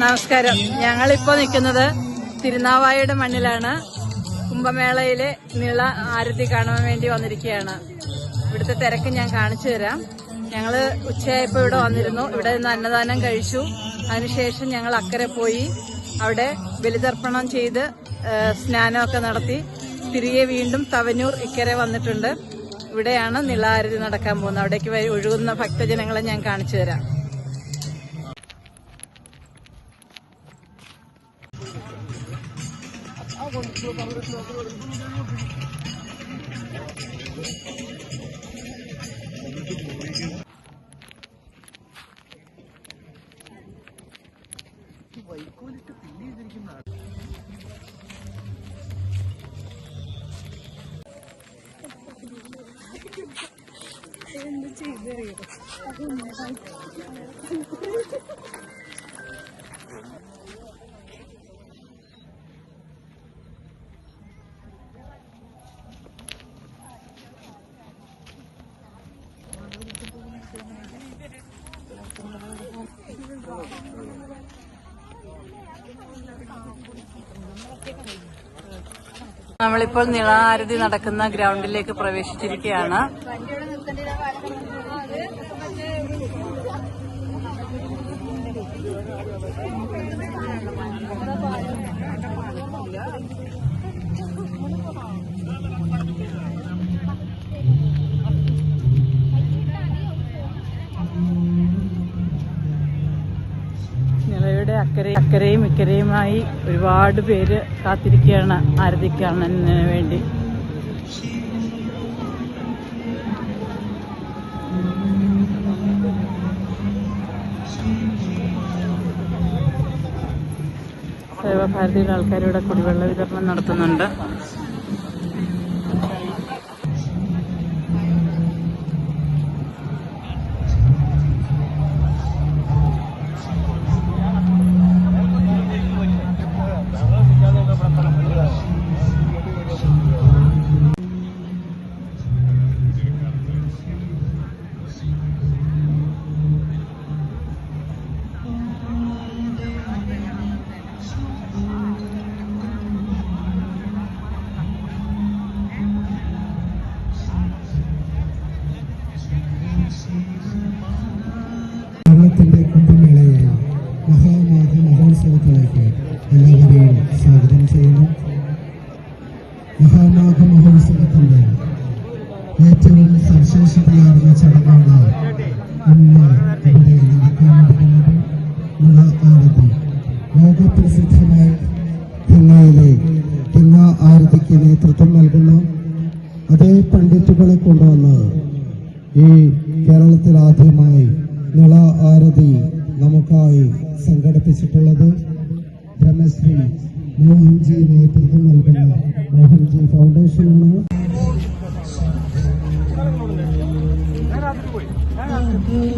നമസ്കാരം. ഞങ്ങൾ ഞങ്ങളിപ്പോ നിൽക്കുന്നത് തിരുനാവായയുടെ മണ്ണിലാണ്. കുംഭമേളയിലെ നിള ആരതി കാണാൻ വേണ്ടി വന്നിരിക്കുകയാണ്. ഇവിടുത്തെ തിരക്ക് ഞാൻ കാണിച്ചു തരാം. ഞങ്ങൾ ഉച്ചയായപ്പോൾ ഇവിടെ വന്നിരുന്നു. ഇവിടെ നിന്ന് അന്നദാനം കഴിച്ചു. അതിനുശേഷം ഞങ്ങൾ അക്കരെ പോയി അവിടെ ബലിതർപ്പണം ചെയ്ത് സ്നാനമൊക്കെ നടത്തി തിരികെ വീണ്ടും തവനൂർ ഇക്കരെ വന്നിട്ടുണ്ട്. ഇവിടെയാണ് നിള ആരതി നടക്കാൻ പോകുന്നത്. അവിടേക്ക് ഒഴുകുന്ന ഭക്തജനങ്ങളെ ഞാൻ കാണിച്ചു തരാം. വൈക്കോലിട്ട് പിന്നെ ചെയ്തിരിക്കുന്ന എന്ത് ചെയ്തറിയോ അത് നമ്മളിപ്പോൾ നിളാരതി നടക്കുന്ന ഗ്രൗണ്ടിലേക്ക് പ്രവേശിച്ചിരിക്കുകയാണ്. നിളയുടെ അക്കരെ അക്കരയും ഇക്കരയുമായി ഒരുപാട് പേര് കാത്തിരിക്കുകയാണ് ആരതി കാണുന്നതിന് വേണ്ടി. സേവാഭാരതിയുടെ ആൾക്കാരിവിടെ കുടിവെള്ള വിതരണം നടത്തുന്നുണ്ട്. കേരളത്തിന്റെ കുംഭമേളയായ മഹാമാഘ മഹോത്സവത്തിലേക്ക് എല്ലാവരെയും സ്വാഗതം ചെയ്യുന്നു. മഹാമാഘ മഹോത്സവത്തിന്റെ ഏറ്റവും സവിശേഷതയാർന്ന ചടങ്ങാണ് ഇന്ന് ഇവിടെ നടക്കാനിരിക്കുന്നത് നിള ആരതി ലോകപ്രസിദ്ധമായ ഹിങ്ങയിലെ ഹിങ്ങ ആരതിക്ക് നേതൃത്വം നൽകുന്ന. അതേ പണ്ഡിറ്റുകളെ കൊണ്ടുവന്ന് ഈ കേരളത്തിൽ ആദ്യമായി നിള ആരതി നമുക്കായി സംഘടിപ്പിച്ചിട്ടുള്ളത് ബ്രഹ്മശ്രീ മോഹൻജി നേതൃത്വം നൽകുന്ന മോഹൻജി ഫൗണ്ടേഷനാണ് ും